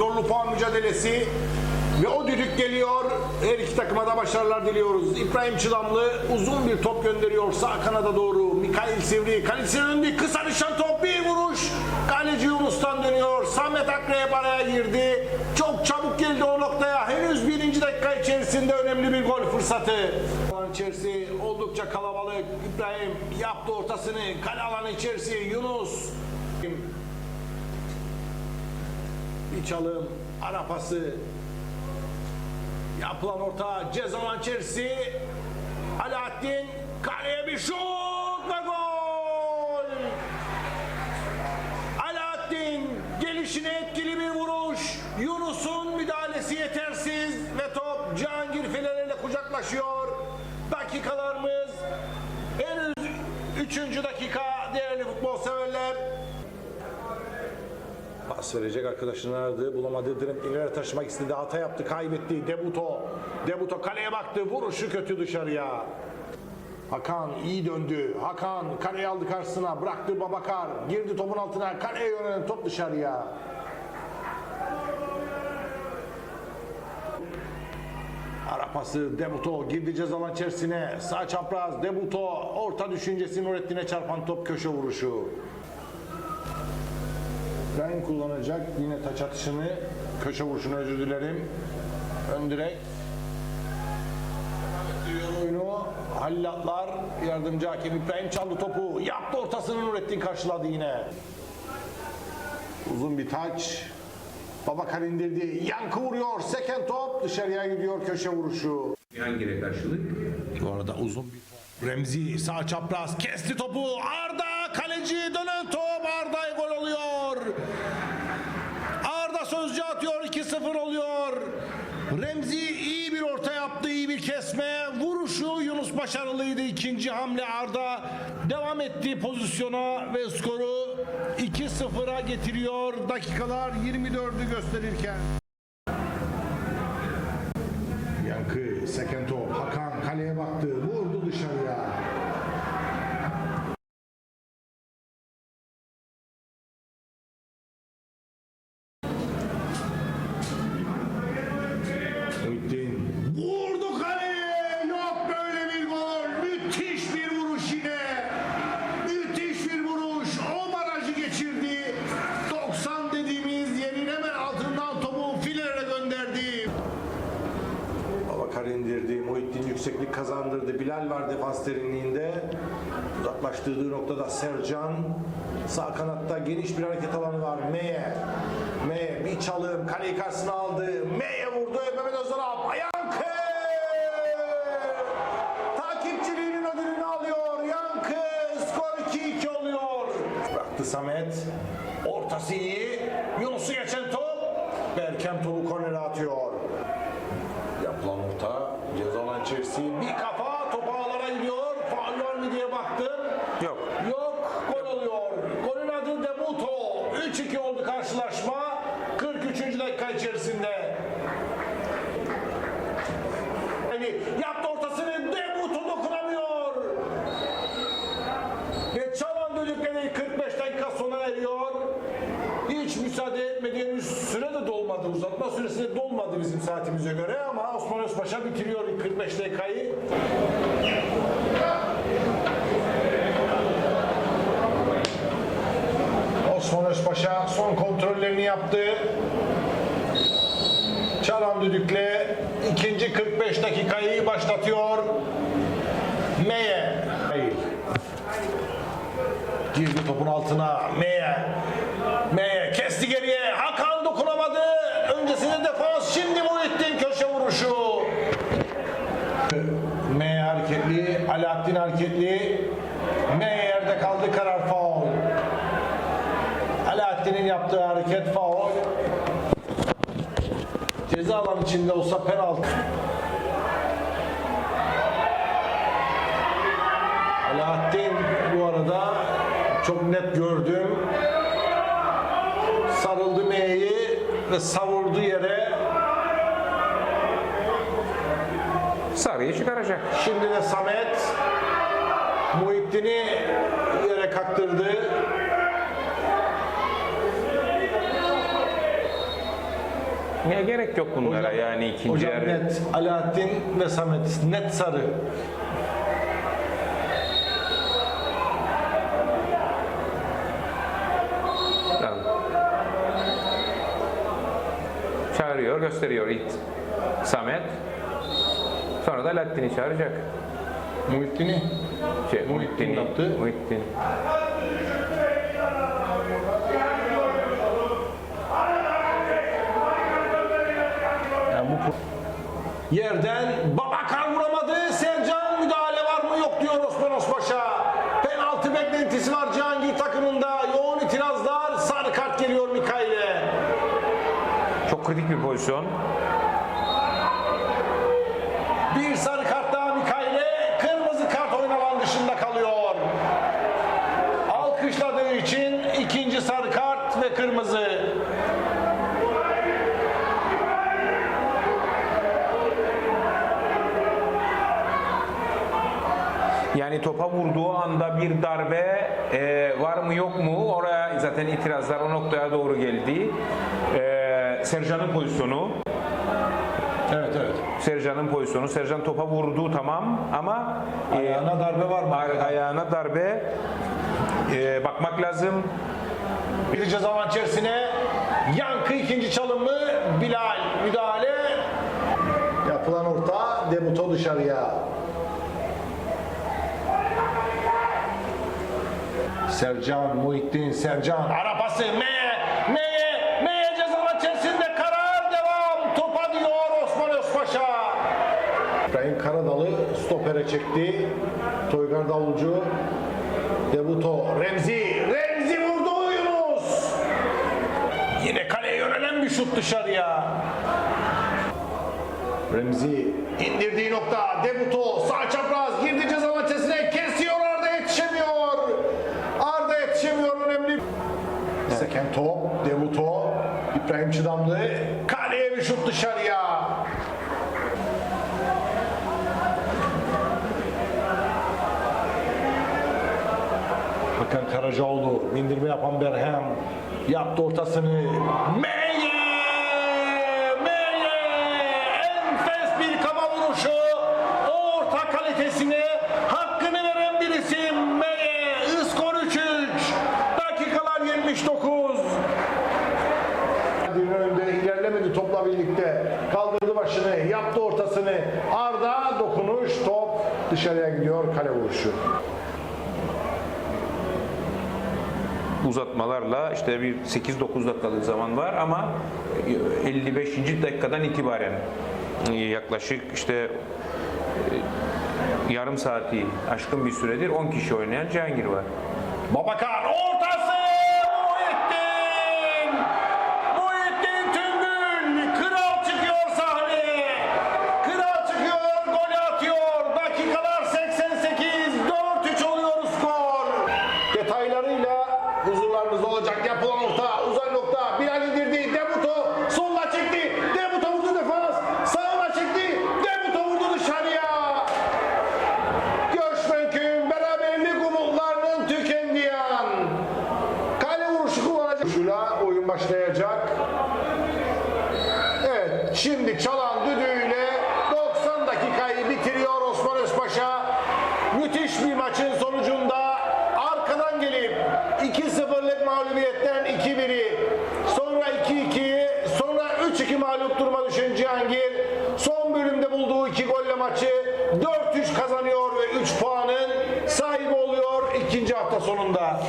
Zorlu puan mücadelesi ve o düdük geliyor. Her iki takıma da başarılar diliyoruz. İbrahim Çılamlı uzun bir top gönderiyor sağ kanada doğru. Mikail Sivri kalesinin önünde kısa nişan top bir vuruş. Kaleci Yunus'tan dönüyor. Samet Akrep araya girdi. Çok çabuk geldi o noktaya. Henüz birinci dakika içerisinde önemli bir gol fırsatı. Alan içerisi oldukça kalabalık. İbrahim yaptı ortasını. Kale alanı içerisi Yunus. Bir çalım, ara pası. Yapılan orta cezalan içerisi. Alaaddin kaleye bir şut ve gol. Alaaddin gelişine etkili bir vuruş. Yunus'un müdahalesi yetersiz ve top Cihangir fileleriyle kucaklaşıyor. Dakikalarımız henüz 3. dakika değerli futbol severler. Pas verecek arkadaşını aradı. Bulamadı. Direkt ileri taşımak istedi. Hata yaptı. Kaybetti. Debuto. Debuto kaleye baktı. Vuruşu kötü dışarıya. Hakan iyi döndü. Hakan kaleye aldı karşısına. Bıraktı Babakar. Girdi topun altına. Kaleye yönelen top dışarıya. Ara pası Debuto girdi cezalan içerisine. Sağ çapraz Debuto. Orta düşüncesi Nurettin'e çarpan top köşe vuruşu. İbrahim kullanacak yine taç atışını köşe vuruşunu özür dilerim. Ön direk. Oyunu. Halil Atlar yardımcı hakem İbrahim çaldı topu. Yaptı ortasını Nurettin karşıladı yine. Uzun bir taç. Babakar indirdi. Yankı vuruyor. Seken top dışarıya gidiyor köşe vuruşu. Cihangir'e karşılık Bu arada uzun bir top. Remzi sağ çapraz kesti topu. Arda kaleci dönen top. Arda gol oluyor. Arda Sözcü atıyor 2-0 oluyor. Remzi iyi bir orta yaptı, iyi bir kesme. Vuruşu Yunus başarılıydı. İkinci hamle Arda devam etti pozisyona ve skoru 2-0'a getiriyor. Dakikalar 24'ü gösterirken. Yankı, seken top. Hakan kaleye baktı. Vurdu dışarıya. Derinliğinde. Uzaklaştırdığı noktada Sercan. Sağ kanatta geniş bir hareket alanı var. Meye. Meye bir çalım. Kaleyi karşısına aldı. Meye vurdu. Mehmet 2-2 oluyor. Bıraktı Samet. Ortası iyi. Yunus'u geçen top. Berkem topu kornere atıyor. Yapılan orta ceza alan içerisi bir kafa topu ağlara gidiyor. Faul var mı diye baktım. Yok. Yok gol oluyor. Golün adı Debuto. 3-2 oldu karşılaşma. 43. dakika içerisinde. Yani yaptı ortasını Debuto dokunamıyor. Ve çalan düdükleri 45 dakika sona eriyor. Hiç müsaade etmediğimiz süre de dolmadı. Uzatma süresi de dolmadı bizim saatimize göre ama Osman Özpaşa bitiriyor ilk 45 dakikayı. Osman Özpaşa son kontrollerini yaptı. Çalan düdükle ikinci 45 dakikayı başlatıyor. Meye. Değil. Girdi topun altına. Meye. Meye kesti geriye. Hakan dokunamadı. Öncesinde defans. Şimdi Muhittin köşe vuruşu. Meye hareketli. Alaaddin hareketli. Meye yerde kaldı. Karar faul. Alaaddin'in yaptığı hareket faul. Ceza alan içinde olsa penaltı. Alaaddin bu arada çok net gördüm. Sarıldı M'yi ve savurdu yere. Sarıyı çıkaracak. Şimdi de Samet Muhittin'i yere kaktırdı. Ya gerek yok bunlara Hocam- yani ikinci Hocam yarı. net Alaaddin ve Samet net sarı. Tamam. Çağırıyor, gösteriyor it. Samet. Sonra da Alaaddin'i çağıracak. Muhittin'i Şey, Muhittin Muhittin'i. Muhittin. Yerden Babakar vuramadı. Sercan müdahale var mı yok diyor Osman Osbaş'a. Penaltı beklentisi var Cihangir takımında. Yoğun itirazlar. Sarı kart geliyor Mikail'e. Çok kritik bir pozisyon. Bir sarı kart daha Mikail'e. Kırmızı kart oyun alan dışında kalıyor. Alkışladığı için ikinci sarı kart ve kırmızı. Yani topa vurduğu anda bir darbe e, var mı yok mu? Oraya zaten itirazlar o noktaya doğru geldi. E, Sercan'ın pozisyonu. Evet evet. Sercan'ın pozisyonu. Sercan topa vurdu tamam ama e, Ayağına darbe var mı? ay- ayağına darbe e, bakmak lazım. Bir ceza alan içerisine Yankı ikinci çalımı Bilal müdahale Yapılan orta debuto dışarıya. Sercan Muhittin Sercan arapası M'ye M'ye M'ye ceza içerisinde karar devam topa diyor Osman Özpaşa İbrahim Karadalı stopere çekti. Toygar Davulcu. Debuto. Remzi. Remzi vurdu Yunus. yine kaleye yönelen bir şut dışarıya Remzi indirdiği nokta. Debuto. Sağ çapraz. Girdi ceza maçesine. Kesiyor Arda yetişemiyor. Arda yetişemiyor önemli. Seken top. Debuto. İbrahim Çıdamlı. Kaleye bir şut dışarıya. Hakan Karacaoğlu indirme yapan Berhem yaptı ortasını M'ye M'ye enfes bir kafa vuruşu orta kalitesine hakkını veren bir Birinin önünde ilerlemedi topla birlikte. Kaldırdı başını, yaptı ortasını. Arda dokunuş, top dışarıya gidiyor kale vuruşu. uzatmalarla işte bir 8-9 dakikalık zaman var ama 55. dakikadan itibaren e, yaklaşık işte e, yarım saati aşkın bir süredir 10 kişi oynayan Cihangir var. Babakar ortası Muhittin Muhittin Tüngül Kral çıkıyor sahneye Kral çıkıyor golü atıyor dakikalar 88 4-3 oluyor skor Detaylarıyla huzurlarınızda olacak. Yapılan orta, uzay nokta. Bilal indirdi. Debuto solla çekti. Debuto vurdu defans. Sağına çekti. Debuto vurdu dışarıya. Göçmenköy'ün beraberlik umutlarının tükendiği an. Kale vuruşu kullanacak. Şula oyun başlayacak. Evet, şimdi çalan düdüğüyle 90 dakikayı bitiriyor Osman Özpaşa. Müthiş bir maçın sonucunda arkadan gelip 2-0'lık mağlubiyetten 2-1'i, sonra 2-2'yi, sonra 3-2 mağlup duruma düşen Cihangir son bölümde bulduğu 2 golle maçı 4-3 kazanıyor ve 3 puanın sahibi oluyor ikinci hafta sonunda.